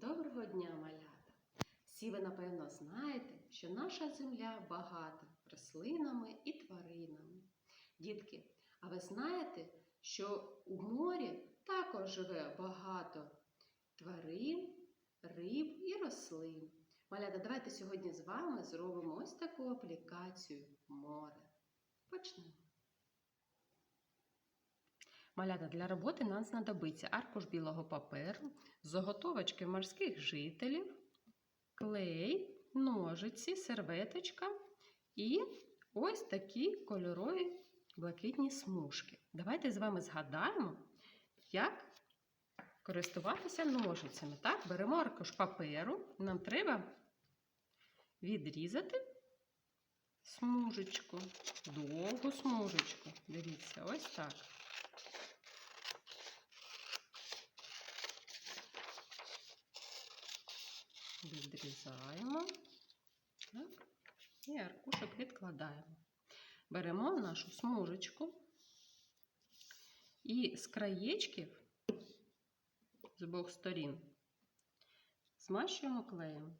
Доброго дня, малята! Всі ви, напевно, знаєте, що наша земля багата рослинами і тваринами. Дітки, а ви знаєте, що у морі також живе багато тварин, риб і рослин. Малята, давайте сьогодні з вами зробимо ось таку аплікацію море. Почнемо. Малята для роботи нам знадобиться аркуш білого паперу, заготовочки морських жителів, клей, ножиці, серветочка і ось такі кольорові блакитні смужки. Давайте з вами згадаємо, як користуватися ножицями. Так, беремо аркуш паперу, нам треба відрізати смужечку, довгу смужечку. Дивіться, ось так. Відрізаємо. Так, і аркушок відкладаємо. Беремо нашу смужечку і з краєчків з обох сторін змащуємо клеєм.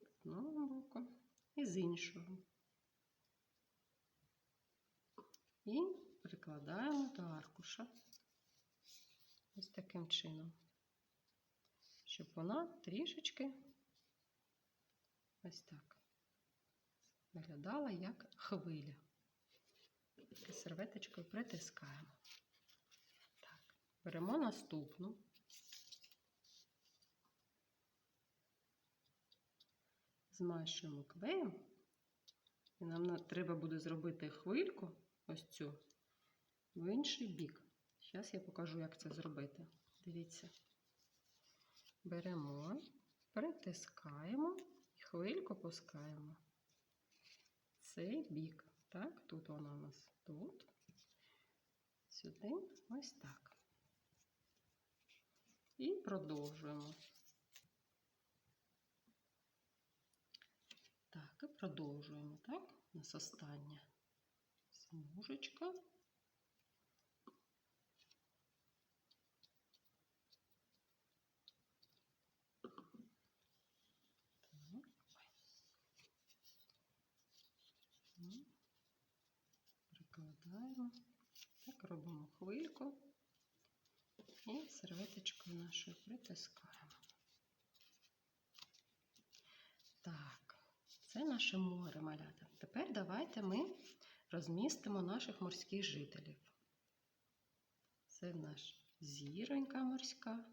З одного боку і з іншого. І прикладаємо до аркуша. Ось таким чином щоб вона трішечки ось так виглядала як хвиля. І серветочкою притискаємо. Так, беремо наступну. Змащуємо клеєм. І нам треба буде зробити хвильку, ось цю, в інший бік. Зараз я покажу, як це зробити. Дивіться беремо, притискаємо і хвильку пускаємо цей бік. Так, тут вона у нас тут, сюди, ось так. І продовжуємо. Так, і продовжуємо, так, у нас остання смужечка. Прикладаємо, так робимо хвильку і серветочкою нашою притискаємо. Так, це наше море малята. Тепер давайте ми розмістимо наших морських жителів. Це наш зіронька морська.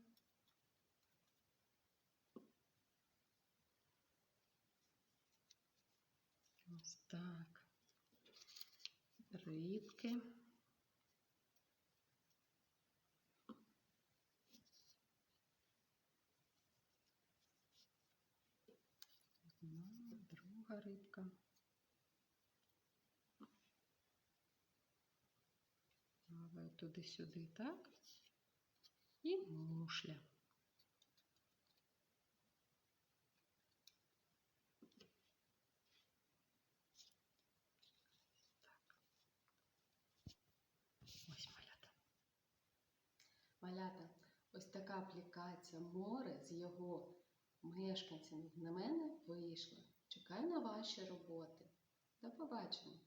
Ось так. Рибки. Одна, друга рибка. Туди-сюди, так? І мушля. Ось малята. Малята, ось така аплікація море з його мешканцями на мене вийшла. Чекаю на ваші роботи. До побачення!